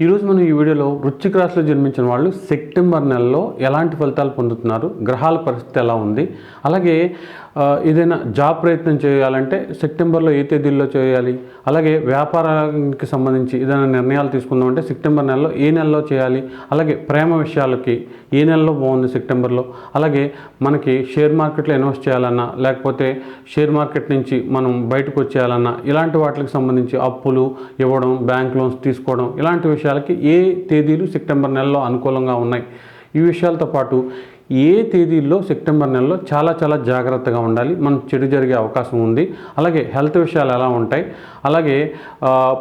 ఈరోజు మనం ఈ వీడియోలో వృచ్చిక రాశిలో జన్మించిన వాళ్ళు సెప్టెంబర్ నెలలో ఎలాంటి ఫలితాలు పొందుతున్నారు గ్రహాల పరిస్థితి ఎలా ఉంది అలాగే ఏదైనా జాబ్ ప్రయత్నం చేయాలంటే సెప్టెంబర్లో ఏ తేదీల్లో చేయాలి? అలాగే వ్యాపారానికి సంబంధించి ఏదైనా నిర్ణయాలు తీసుకుందామంటే సెప్టెంబర్ నెలలో ఏ నెలలో చేయాలి? అలాగే ప్రేమ విషయాలకి ఏ నెలలో బాగుంది సెప్టెంబర్లో? అలాగే మనకి షేర్ మార్కెట్లో ఇన్వెస్ట్ చేయాలన్నా లేకపోతే షేర్ మార్కెట్ నుంచి మనం బయటకు వచ్చేయాలన్నా ఇలాంటి వాటికి సంబంధించి అప్పులు ఇవ్వడం బ్యాంక్ లోన్స్ తీసుకోవడం ఇలాంటి విషయాలకి ఏ తేదీలు సెప్టెంబర్ నెలలో అనుకూలంగా ఉన్నాయి? ఈ విషయాలతో పాటు ఏ తేదీల్లో సెప్టెంబర్ నెలలో చాలా చాలా జాగ్రత్తగా ఉండాలి. మనం చెడు జరిగే అవకాశం ఉంది. అలాగే హెల్త్ విషయాలు ఎలా ఉంటాయి? అలాగే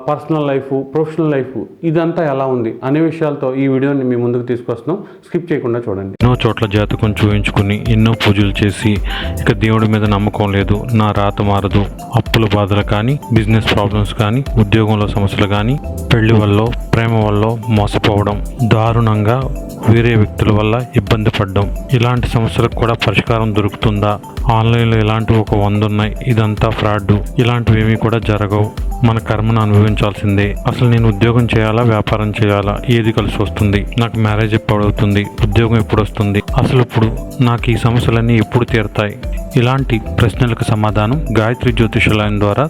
పర్సనల్ లైఫ్ ప్రొఫెషనల్ లైఫ్ ఇదంతా ఎలా ఉంది? అనే విషయాలతో ఈ వీడియోని మీ ముందుకు తీసుకొస్తున్నాం. స్కిప్ చేయకుండా చూడండి. చోట్ల జాతకం చూయించుకుని ఎన్నో పూజలు చేసి ఇక దేవుడి మీద నమ్మకం లేదు నా రాత మారదు. అప్పుల బాధలు కానీ బిజినెస్ ప్రాబ్లమ్స్ కానీ ఉద్యోగంలో సమస్యలు కానీ పెళ్ళి వల్ల ప్రేమ వల్ల మోసపోవడం దారుణంగా వేరే వ్యక్తుల వల్ల ఇబ్బంది పడడం. ఇలాంటి సమస్యలకు కూడా పరిష్కారం దొరుకుతుందా? ఆన్లైన్లో ఇలాంటివి ఒక వంద ఉన్నాయి. ఇదంతా ఫ్రాడ్. ఇలాంటివి ఏమీ కూడా జరగవు. మన కర్మను అనుభవించాల్సిందే. అసలు నేను ఉద్యోగం చేయాలా వ్యాపారం చేయాలా? ఏది కలిసి వస్తుంది? నాకు మ్యారేజ్ ఎప్పుడు అవుతుంది? ఉద్యోగం ఎప్పుడు వస్తుంది? అసలు ఇప్పుడు నాకు ఈ సమస్యలన్నీ ఎప్పుడు తీరుతాయి? ఇలాంటి ప్రశ్నలకు సమాధానం గాయత్రి జ్యోతిషాలయం ద్వారా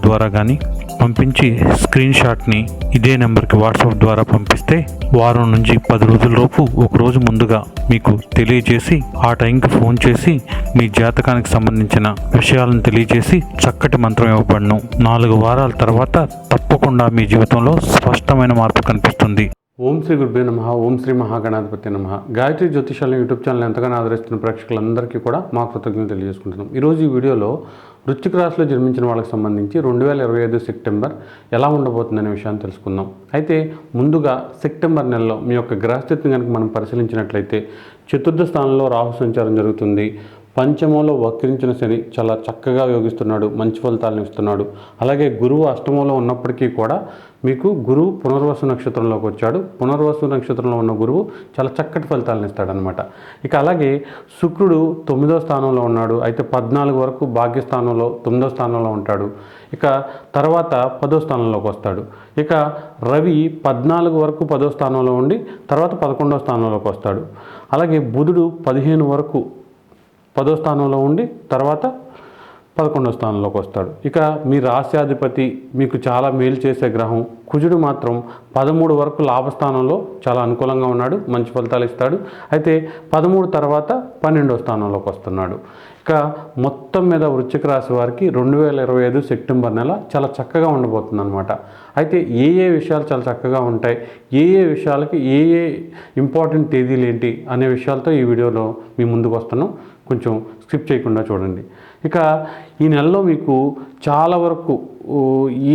ద్వారా కానీ పంపించి స్క్రీన్ షాట్ని ఇదే నెంబర్కి వాట్సాప్ ద్వారా పంపిస్తే వారం నుంచి పది రోజులలోపు ఒక రోజు ముందుగా మీకు తెలియజేసి ఆ టైంకి ఫోన్ చేసి మీ జాతకానికి సంబంధించిన విషయాలను తెలియజేసి చక్కటి మంత్రం ఇవ్వబడను. నాలుగు వారాల తర్వాత తప్పకుండా మీ జీవితంలో స్పష్టమైన మార్పు కనిపిస్తుంది. ఓం శ్రీ గురుభ్యో నమ ఓం శ్రీ మహాగణాధిపతి నమ. గాయత్రి జ్యోతిషాలను యూట్యూబ్ ఛానల్ ఎంతగానో ఆదరిస్తున్న ప్రేక్షకులందరికీ కూడా మా కృతజ్ఞతలు తెలియజేసుకుంటున్నాం. ఈరోజు ఈ వీడియోలో వృశ్చిక రాశిలో జన్మించిన వాళ్ళకి సంబంధించి రెండు వేల ఇరవై ఐదు సెప్టెంబర్ ఎలా ఉండబోతుందనే విషయాన్ని తెలుసుకుందాం. అయితే ముందుగా సెప్టెంబర్ నెలలో మీ యొక్క గ్రహస్థితిని కనుక మనం పరిశీలించినట్లయితే చతుర్థ స్థానంలో రాహు సంచారం జరుగుతుంది. పంచమంలో వక్రించిన శని చాలా చక్కగా యోగిస్తున్నాడు మంచి ఫలితాలను ఇస్తున్నాడు. అలాగే గురువు అష్టమంలో ఉన్నప్పటికీ కూడా మీకు గురువు పునర్వసు నక్షత్రంలోకి వచ్చాడు. పునర్వసు నక్షత్రంలో ఉన్న గురువు చాలా చక్కటి ఫలితాలను ఇస్తాడనమాట ఇక అలాగే శుక్రుడు తొమ్మిదో స్థానంలో ఉన్నాడు. అయితే పద్నాలుగు వరకు భాగ్యస్థానంలో తొమ్మిదో స్థానంలో ఉంటాడు. ఇక తర్వాత పదో స్థానంలోకి వస్తాడు. ఇక రవి పద్నాలుగు వరకు పదో స్థానంలో ఉండి తర్వాత పదకొండో స్థానంలోకి వస్తాడు. అలాగే బుధుడు పదిహేను వరకు పదో స్థానంలో ఉండి తర్వాత పదకొండో స్థానంలోకి వస్తాడు. ఇక మీ రాశ్యాధిపతి మీకు చాలా మేలు చేసే గ్రహం కుజుడు మాత్రం పదమూడు వరకు లాభస్థానంలో చాలా అనుకూలంగా ఉన్నాడు మంచి ఫలితాలు ఇస్తాడు. అయితే పదమూడు తర్వాత పన్నెండో స్థానంలోకి వస్తున్నాడు. ఇక మొత్తం మీద వృశ్చిక రాశి వారికి రెండు వేల ఇరవై ఐదు సెప్టెంబర్ నెల చాలా చక్కగా ఉండబోతుంది అనమాట అయితే ఏ ఏ విషయాలు చాలా చక్కగా ఉంటాయి ఏ ఏ విషయాలకి ఏ ఏ ఇంపార్టెంట్ తేదీలు ఏంటి అనే విషయాలతో ఈ వీడియోలో మీ ముందుకు వస్తున్నాం. కొంచెం స్కిప్ చేయకుండా చూడండి. ఇక ఈ నెలలో మీకు చాలా వరకు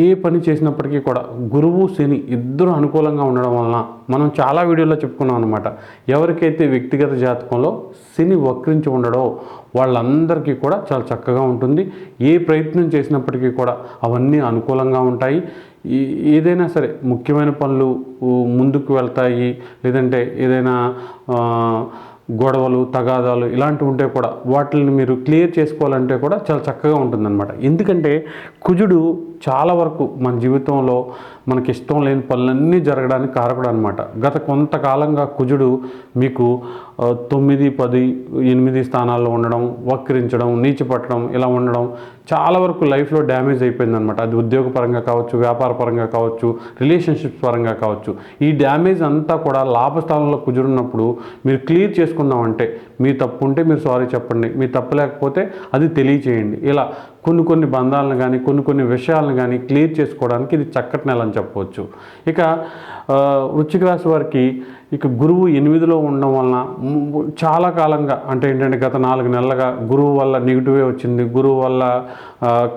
ఏ పని చేసినప్పటికీ కూడా గురువు శని ఇద్దరు అనుకూలంగా ఉండడం వలన మనం చాలా వీడియోలో చెప్పుకున్నాం అనమాట ఎవరికైతే వ్యక్తిగత జాతకంలో శని వక్రించి ఉండడో వాళ్ళందరికీ కూడా చాలా చక్కగా ఉంటుంది. ఏ ప్రయత్నం చేసినప్పటికీ కూడా అవన్నీ అనుకూలంగా ఉంటాయి. ఏదైనా సరే ముఖ్యమైన పనులు ముందుకు వెళ్తాయి. లేదంటే ఏదైనా గొడవలు తగాదాలు ఇలాంటివి ఉంటే కూడా వాటిని మీరు క్లియర్ చేసుకోవాలంటే కూడా చాలా చక్కగా ఉంటుందన్నమాట. ఎందుకంటే కుజుడు చాలా వరకు మన జీవితంలో మనకి ఇష్టం లేని పనులన్నీ జరగడానికి కారకుడు అనమాట గత కొంతకాలంగా కుజుడు మీకు తొమ్మిది పది ఎనిమిది స్థానాల్లో ఉండడం వక్రించడం నీచిపట్టడం ఇలా ఉండడం చాలా వరకు లైఫ్లో డ్యామేజ్ అయిపోయిందనమాట అది ఉద్యోగపరంగా కావచ్చు వ్యాపార పరంగా కావచ్చు రిలేషన్షిప్స్ పరంగా కావచ్చు. ఈ డ్యామేజ్ అంతా కూడా లాభస్థానంలో కుజుడున్నప్పుడు మీరు క్లియర్ చేసుకున్నామంటే మీ తప్పు ఉంటే మీరు సారీ చెప్పండి మీ తప్పు లేకపోతే అది తెలియచేయండి. ఇలా కొన్ని కొన్ని బంధాలను కానీ కొన్ని కొన్ని విషయాలను కానీ క్లియర్ చేసుకోవడానికి ఇది చక్కటి నెల అని చెప్పవచ్చు. ఇక ఆ, వృశ్చిక రాశి వారికి ఇక గురువు ఎనిమిదిలో ఉండడం వలన చాలా కాలంగా అంటే ఏంటంటే గత నాలుగు నెలలుగా గురువు వల్ల నెగిటివే వచ్చింది. గురువు వల్ల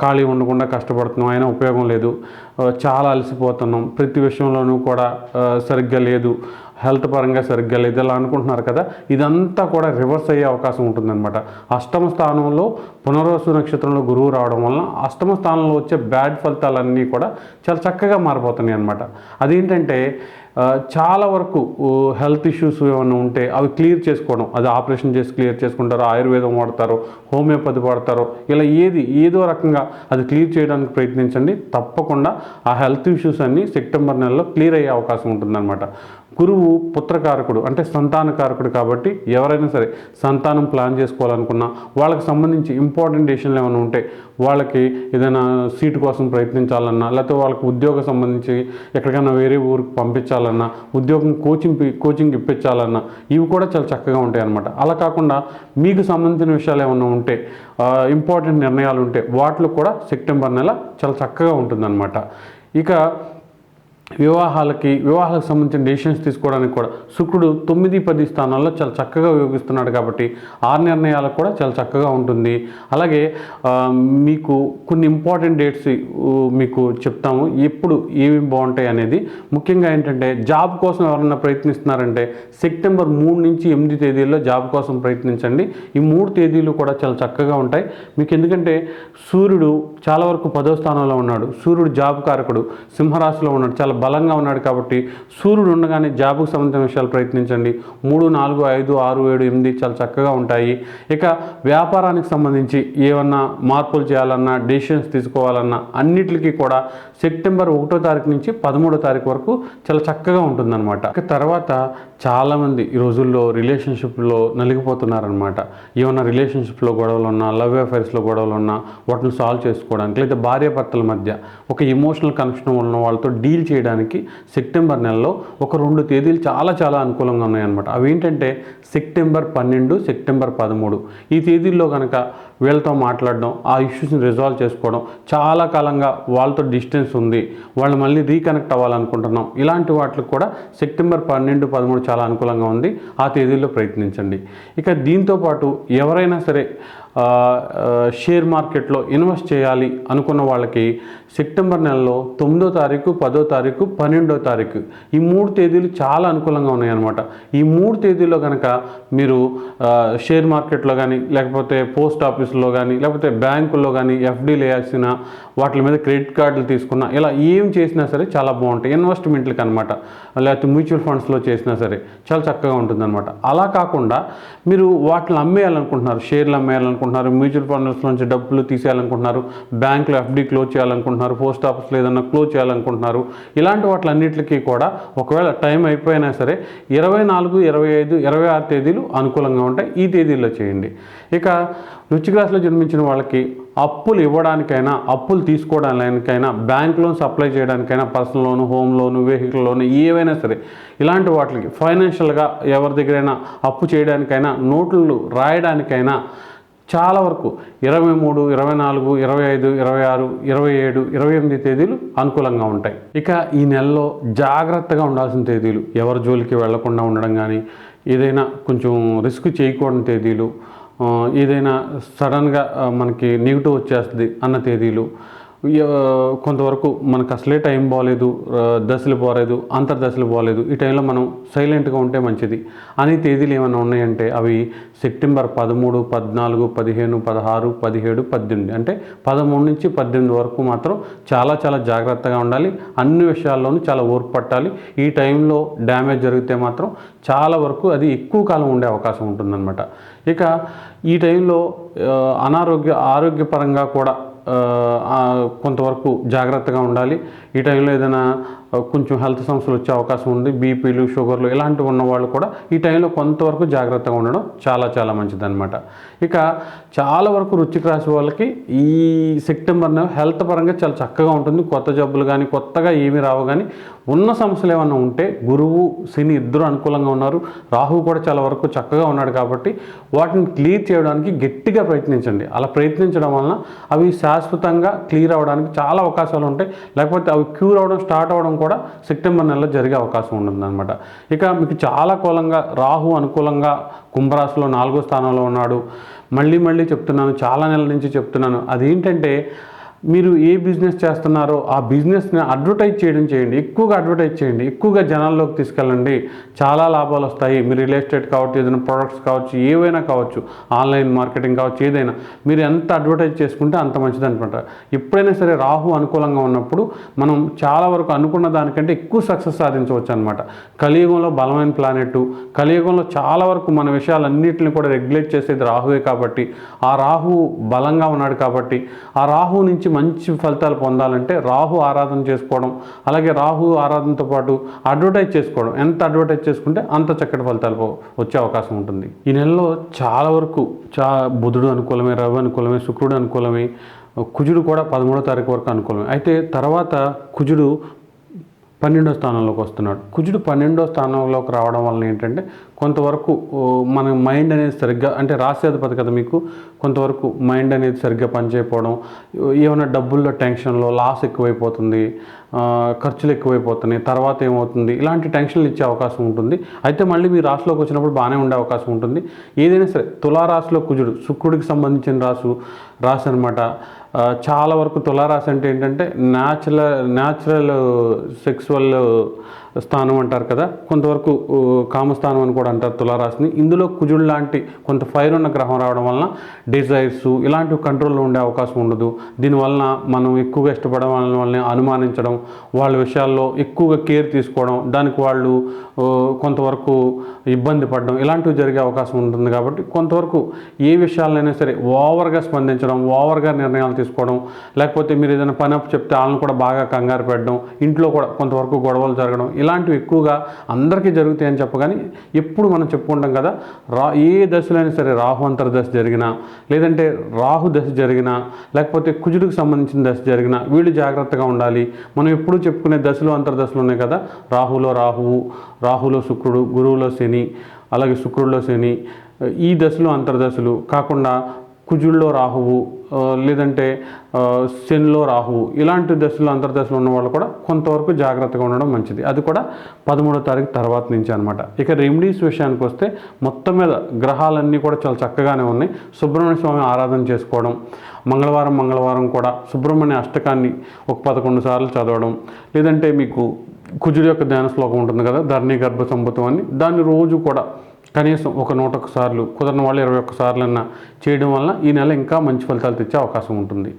ఖాళీ ఉండకుండా కష్టపడుతున్నాం అయినా ఉపయోగం లేదు. చాలా అలసిపోతున్నాం. ప్రతి విషయంలోనూ కూడా సరిగ్గా లేదు. హెల్త్ పరంగా సరిగ్గా లేదు ఇలా అనుకుంటున్నారు కదా ఇదంతా కూడా రివర్స్ అయ్యే అవకాశం ఉంటుందన్నమాట. అష్టమ స్థానంలో పునర్వసు నక్షత్రంలో గురువు రావడం వలన అష్టమ స్థానంలో వచ్చే బ్యాడ్ ఫలితాలన్నీ కూడా చాలా చక్కగా మారిపోతున్నాయి అనమాట అదేంటంటే చాలా వరకు హెల్త్ ఇష్యూస్ ఏమైనా ఉంటే అవి క్లియర్ చేసుకోవడం అది ఆపరేషన్ చేసి క్లియర్ చేసుకుంటారో ఆయుర్వేదం వాడతారో హోమియోపతి వాడతారో ఇలా ఏది ఏదో రకంగా అది క్లియర్ చేయడానికి ప్రయత్నించండి. తప్పకుండా ఆ హెల్త్ ఇష్యూస్ అన్నీ సెప్టెంబర్ నెలలో క్లియర్ అయ్యే అవకాశం ఉంటుందన్నమాట. గురువు పుత్రకారకుడు అంటే సంతానకారకుడు కాబట్టి ఎవరైనా సరే సంతానం ప్లాన్ చేసుకోవాలనుకున్నా వాళ్ళకి సంబంధించి ఇంపార్టెంట్ డెసిషన్లు ఏమైనా ఉంటే వాళ్ళకి ఏదైనా సీటు కోసం ప్రయత్నించాలన్నా లేకపోతే వాళ్ళకి ఉద్యోగం సంబంధించి ఎక్కడికైనా వేరే ఊరికి పంపించాలన్నా ఉద్యోగం కోచింగ్ కోచింగ్ ఇప్పించాలన్నా ఇవి కూడా చాలా చక్కగా ఉంటాయి అన్నమాట. అలా కాకుండా మీకు సంబంధించిన విషయాలు ఏమైనా ఉంటే ఇంపార్టెంట్ నిర్ణయాలు ఉంటే వాటిలో కూడా సెప్టెంబర్ నెల చాలా చక్కగా ఉంటుందన్నమాట. ఇక వివాహాలకి వివాహాలకు సంబంధించిన డెసిషన్స్ తీసుకోవడానికి కూడా శుక్రుడు తొమ్మిది పది స్థానాల్లో చాలా చక్కగా ఉపయోగిస్తున్నాడు కాబట్టి ఆ నిర్ణయాలకు కూడా చాలా చక్కగా ఉంటుంది. అలాగే మీకు కొన్ని ఇంపార్టెంట్ డేట్స్ మీకు చెప్తాము. ఎప్పుడు ఏమేమి బాగుంటాయి అనేది. ముఖ్యంగా ఏంటంటే జాబ్ కోసం ఎవరైనా ప్రయత్నిస్తున్నారంటే సెప్టెంబర్ మూడు నుంచి ఎనిమిది తేదీల్లో జాబ్ కోసం ప్రయత్నించండి. ఈ మూడు తేదీలు కూడా చాలా చక్కగా ఉంటాయి. మీకు ఎందుకంటే సూర్యుడు చాలా వరకు పదో స్థానంలో ఉన్నాడు. సూర్యుడు జాబ్ కారకుడు సింహరాశిలో ఉన్నాడు. చాలా బలంగా ఉన్నాడు కాబట్టి సూర్యుడు ఉండగానే జాబ్కు సంబంధించిన విషయాలు ప్రయత్నించండి. మూడు నాలుగు ఐదు ఆరు ఏడు ఎనిమిది చాలా చక్కగా ఉంటాయి. ఇక వ్యాపారానికి సంబంధించి ఏమన్నా మార్పులు చేయాలన్నా డెసిషన్స్ తీసుకోవాలన్నా అన్నిటికీ కూడా సెప్టెంబర్ ఒకటో తారీఖు నుంచి పదమూడో తారీఖు వరకు చాలా చక్కగా ఉంటుందన్నమాట. ఇక తర్వాత చాలామంది ఈ రోజుల్లో రిలేషన్షిప్లో నలిగిపోతున్నారనమాట ఏమన్నా రిలేషన్షిప్లో గొడవలు ఉన్నా లవ్ అఫైర్స్లో గొడవలు ఉన్నా వాటిని సాల్వ్ చేసుకోవడానికి లేదా భార్యాభర్తల మధ్య ఒక ఎమోషనల్ కనెక్షన్ ఉన్న వాళ్ళతో డీల్ చేయడం చేయడానికి సెప్టెంబర్ నెలలో ఒక రెండు తేదీలు చాలా చాలా అనుకూలంగా ఉన్నాయన్నమాట. అవి ఏంటంటే సెప్టెంబర్ పన్నెండు సెప్టెంబర్ పదమూడు. ఈ తేదీల్లో కనుక వీళ్ళతో మాట్లాడడం ఆ ఇష్యూస్ని రిజాల్వ్ చేసుకోవడం చాలా కాలంగా వాళ్ళతో డిస్టెన్స్ ఉంది. వాళ్ళు మళ్ళీ రీకనెక్ట్ అవ్వాలనుకుంటున్నాం. ఇలాంటి వాటికి కూడా సెప్టెంబర్ పన్నెండు పదమూడు చాలా అనుకూలంగా ఉంది. ఆ తేదీల్లో ప్రయత్నించండి. ఇక దీంతో పాటు ఎవరైనా సరే షేర్ మార్కెట్లో ఇన్వెస్ట్ చేయాలి అనుకున్న వాళ్ళకి సెప్టెంబర్ నెలలో తొమ్మిదో తారీఖు పదో తారీఖు పన్నెండో తారీఖు ఈ మూడు తేదీలు చాలా అనుకూలంగా ఉన్నాయన్నమాట. ఈ మూడు తేదీల్లో కనుక మీరు షేర్ మార్కెట్లో కానీ లేకపోతే పోస్ట్ ఆఫీస్లో కానీ లేకపోతే బ్యాంకుల్లో కానీ ఎఫ్డీలు వేయాల్సిన వాటి మీద క్రెడిట్ కార్డులు తీసుకున్నా ఇలా ఏం చేసినా సరే చాలా బాగుంటాయి. ఇన్వెస్ట్మెంట్లకు అనమాట లేకపోతే మ్యూచువల్ ఫండ్స్లో చేసినా సరే చాలా చక్కగా ఉంటుందన్నమాట. అలా కాకుండా మీరు వాటిని అమ్మేయాలనుకుంటున్నారు షేర్లు అమ్మేయాలనుకుంటున్నారు మ్యూచువల్ ఫండ్స్ నుంచి డబ్బులు తీసేయాలనుకుంటున్నారు బ్యాంకులో ఎఫ్డీ క్లోజ్ చేయాలనుకుంటున్నారు పోస్ట్ ఆఫీస్లో ఏదన్నా క్లోజ్ చేయాలనుకుంటున్నారు. ఇలాంటి వాటిలన్నిటికీ కూడా ఒకవేళ టైం అయిపోయినా సరే ఇరవై నాలుగు ఇరవై ఐదు ఇరవై ఆరు తేదీలు అనుకూలంగా ఉంటాయి. ఈ తేదీల్లో చేయండి. ఇక వృశ్చిక జన్మించిన వాళ్ళకి అప్పులు ఇవ్వడానికైనా అప్పులు తీసుకోవడానికైనా బ్యాంక్ లోన్స్ అప్లై చేయడానికైనా personal loan home loan vehicle loan ఏవైనా సరే ఇలాంటి వాటికి ఫైనాన్షియల్గా ఎవరి దగ్గరైనా అప్పు చేయడానికైనా నోట్లు రాయడానికైనా చాలా వరకు ఇరవై మూడు ఇరవై నాలుగు ఇరవై ఐదు ఇరవై ఆరు ఇరవై ఏడు ఇరవై ఎనిమిది తేదీలు అనుకూలంగా ఉంటాయి. ఇక ఈ నెలలో జాగ్రత్తగా ఉండాల్సిన తేదీలు ఎవరి జోలికి వెళ్ళకుండా ఉండడం కానీ ఏదైనా కొంచెం రిస్క్ చేయకూడని తేదీలు ఏదైనా సడన్గా మనకి నెగిటివ్ వచ్చేస్తుంది అన్న తేదీలు కొంతవరకు మనకు అసలే టైం బాగాలేదు దశలు బాగాలేదు అంతర్దశలు బాగాలేదు ఈ టైంలో మనం సైలెంట్గా ఉంటే మంచిది. అని తేదీలు ఏమైనా ఉన్నాయంటే అవి సెప్టెంబర్ పదమూడు పద్నాలుగు పదిహేను పదహారు పదిహేడు పద్దెనిమిది. అంటే పదమూడు నుంచి పద్దెనిమిది వరకు మాత్రం చాలా చాలా జాగ్రత్తగా ఉండాలి. అన్ని విషయాల్లోనూ చాలా ఓర్పు పట్టాలి. ఈ టైంలో డ్యామేజ్ జరిగితే మాత్రం చాలా వరకు అది ఎక్కువ కాలం ఉండే అవకాశం ఉంటుందన్నమాట. ఇక ఈ టైంలో అనారోగ్య ఆరోగ్యపరంగా కూడా కొంతవరకు జాగ్రత్తగా ఉండాలి. ఈ టైంలో ఏదైనా కొంచెం హెల్త్ సమస్యలు వచ్చే అవకాశం ఉంది. బీపీలు షుగర్లు ఇలాంటివి ఉన్న వాళ్ళు కూడా ఈ టైంలో కొంతవరకు జాగ్రత్తగా ఉండడం చాలా చాలా మంచిదన్నమాట. ఇక చాలా వరకు రుచికి రాసి వాళ్ళకి ఈ సెప్టెంబర్ నెల హెల్త్ పరంగా చాలా చక్కగా ఉంటుంది. కొత్త జబ్బులు కానీ కొత్తగా ఏమీ రావు కానీ ఉన్న సమస్యలు ఏమైనా ఉంటే గురువు శని ఇద్దరు అనుకూలంగా ఉన్నారు. రాహు కూడా చాలా వరకు చక్కగా ఉన్నాడు కాబట్టి వాటిని క్లియర్ చేయడానికి గట్టిగా ప్రయత్నించండి. అలా ప్రయత్నించడం వలన అవి శాశ్వతంగా క్లియర్ అవ్వడానికి చాలా అవకాశాలు ఉంటాయి. లేకపోతే అవి క్యూర్ అవ్వడం స్టార్ట్ అవ్వడం కూడా సెప్టెంబర్ నెలలో జరిగే అవకాశం ఉంటుందన్నమాట. ఇక మీకు చాలా కూలంగా రాహు అనుకూలంగా కుంభరాశిలో నాలుగో స్థానంలో ఉన్నాడు. మళ్ళీ మళ్ళీ చెప్తున్నాను చాలా నెలల నుంచి చెప్తున్నాను. అదేంటంటే మీరు ఏ బిజినెస్ చేస్తున్నారో ఆ బిజినెస్ని అడ్వర్టైజ్ చేయడం చేయండి. ఎక్కువగా అడ్వర్టైజ్ చేయండి. ఎక్కువగా జనాల్లోకి తీసుకెళ్ళండి. చాలా లాభాలు వస్తాయి. మీరు రియల్ ఎస్టేట్ కావచ్చు ఏదైనా ప్రొడక్ట్స్ కావచ్చు ఏవైనా కావచ్చు ఆన్లైన్ మార్కెటింగ్ కావచ్చు ఏదైనా. మీరు ఎంత అడ్వర్టైజ్ చేసుకుంటే అంత మంచిది అనమాట ఎప్పుడైనా సరే రాహు అనుకూలంగా ఉన్నప్పుడు మనం చాలా వరకు అనుకున్న దానికంటే ఎక్కువ సక్సెస్ సాధించవచ్చు అనమాట కలియుగంలో బలమైన ప్లానెట్ కలియుగంలో చాలా వరకు మన విషయాలన్నింటిని కూడా రెగ్యులేట్ చేసేది రాహువే కాబట్టి ఆ రాహు బలంగా ఉన్నాడు కాబట్టి ఆ రాహు నుంచి మంచి ఫలితాలు పొందాలంటే రాహు ఆరాధన చేసుకోవడం అలాగే రాహు ఆరాధనతో పాటు అడ్వర్టైజ్ చేసుకోవడం. ఎంత అడ్వర్టైజ్ చేసుకుంటే అంత చక్కటి ఫలితాలు వచ్చే అవకాశం ఉంటుంది. ఈ నెలలో చాలా వరకు చా బుధుడు అనుకూలమే రవి అనుకూలమే శుక్రుడు అనుకూలమే కుజుడు కూడా పదమూడో తారీఖు వరకు అనుకూలమే. అయితే తర్వాత కుజుడు పన్నెండో స్థానంలోకి వస్తున్నాడు. కుజుడు పన్నెండో స్థానంలోకి రావడం వలన ఏంటంటే కొంతవరకు మన మైండ్ అనేది సరిగ్గా అంటే రాసేధిపతి కదా మీకు కొంతవరకు మైండ్ అనేది సరిగ్గా పనిచేయకపోవడం ఏమైనా డబ్బుల్లో టెన్షన్లో లాస్ ఎక్కువైపోతుంది ఖర్చులు ఎక్కువైపోతున్నాయి తర్వాత ఏమవుతుంది ఇలాంటి టెన్షన్లు ఇచ్చే అవకాశం ఉంటుంది. అయితే మళ్ళీ మీ రాశిలోకి వచ్చినప్పుడు బాగానే ఉండే అవకాశం ఉంటుంది. ఏదైనా సరే తులారాశిలో కుజుడు శుక్రుడికి సంబంధించిన రాసు రాశి అనమాట చాలా వరకు తులారాశి అంటే ఏంటంటే న్యాచురల్ న్యాచురల్ సెక్సువల్ స్థానం అంటారు కదా. కొంతవరకు కామస్థానం అని కూడా అంటారు తులారాశిని. ఇందులో కుజుడు లాంటి కొంత ఫైర్ ఉన్న గ్రహం రావడం వలన డిజైర్స్ ఇలాంటివి కంట్రోల్లో ఉండే అవకాశం ఉండదు. దీనివలన మనం ఎక్కువగా ఇష్టపడడం వలన వాళ్ళని అనుమానించడం వాళ్ళ విషయాల్లో ఎక్కువగా కేర్ తీసుకోవడం దానికి వాళ్ళు కొంతవరకు ఇబ్బంది పడడం ఇలాంటివి జరిగే అవకాశం ఉంటుంది కాబట్టి కొంతవరకు ఏ విషయాలైనా సరే ఓవర్గా స్పందించడం ఓవర్గా నిర్ణయాలు తీసుకోవడం లేకపోతే మీరు ఏదైనా పని అప్పు చెప్తే వాళ్ళని కూడా బాగా కంగారు పెట్టడం ఇంట్లో కూడా కొంతవరకు గొడవలు జరగడం ఇలాంటివి ఎక్కువగా అందరికీ జరుగుతాయని చెప్పగాని ఎప్పుడు మనం చెప్పుకుంటాం కదా రా ఏ దశలో అయినా సరే రాహు అంతర్దశ జరిగినా లేదంటే రాహు దశ జరిగినా లేకపోతే కుజుడికి సంబంధించిన దశ జరిగినా వీళ్ళు జాగ్రత్తగా ఉండాలి. మనం ఎప్పుడు చెప్పుకునే దశలు అంతర్దశలు ఉన్నాయి కదా రాహులో రాహువు రాహులో శుక్రుడు గురువులో శని అలాగే శుక్రుడిలో శని ఈ దశలు అంతర్దశలు కాకుండా కుజుల్లో రాహువు లేదంటే శనిలో రాహువు ఇలాంటి దశలు అంతర్దశలు ఉన్న వాళ్ళు కూడా కొంతవరకు జాగ్రత్తగా ఉండడం మంచిది. అది కూడా పదమూడో తారీఖు తర్వాత నుంచి అనమాట ఇక రెమెడీస్ విషయానికి వస్తే మొత్తం మీద గ్రహాలన్నీ కూడా చాలా చక్కగానే ఉన్నాయి. సుబ్రహ్మణ్య స్వామి ఆరాధన చేసుకోవడం మంగళవారం మంగళవారం కూడా సుబ్రహ్మణ్య అష్టకాన్ని ఒక పదకొండు సార్లు చదవడం లేదంటే మీకు కుజుడి యొక్క ధ్యాన శ్లోకం ఉంటుంది కదా ధరణి గర్భ సంభూతం అని దాన్ని రోజు కూడా కనీసం ఒక నూట ఒక్క సార్లు కుదరని వాళ్ళు ఇరవై ఒక్క సార్లన్నా చేయడం వలన ఈ నెల ఇంకా మంచి ఫలితాలు తెచ్చే అవకాశం ఉంటుంది.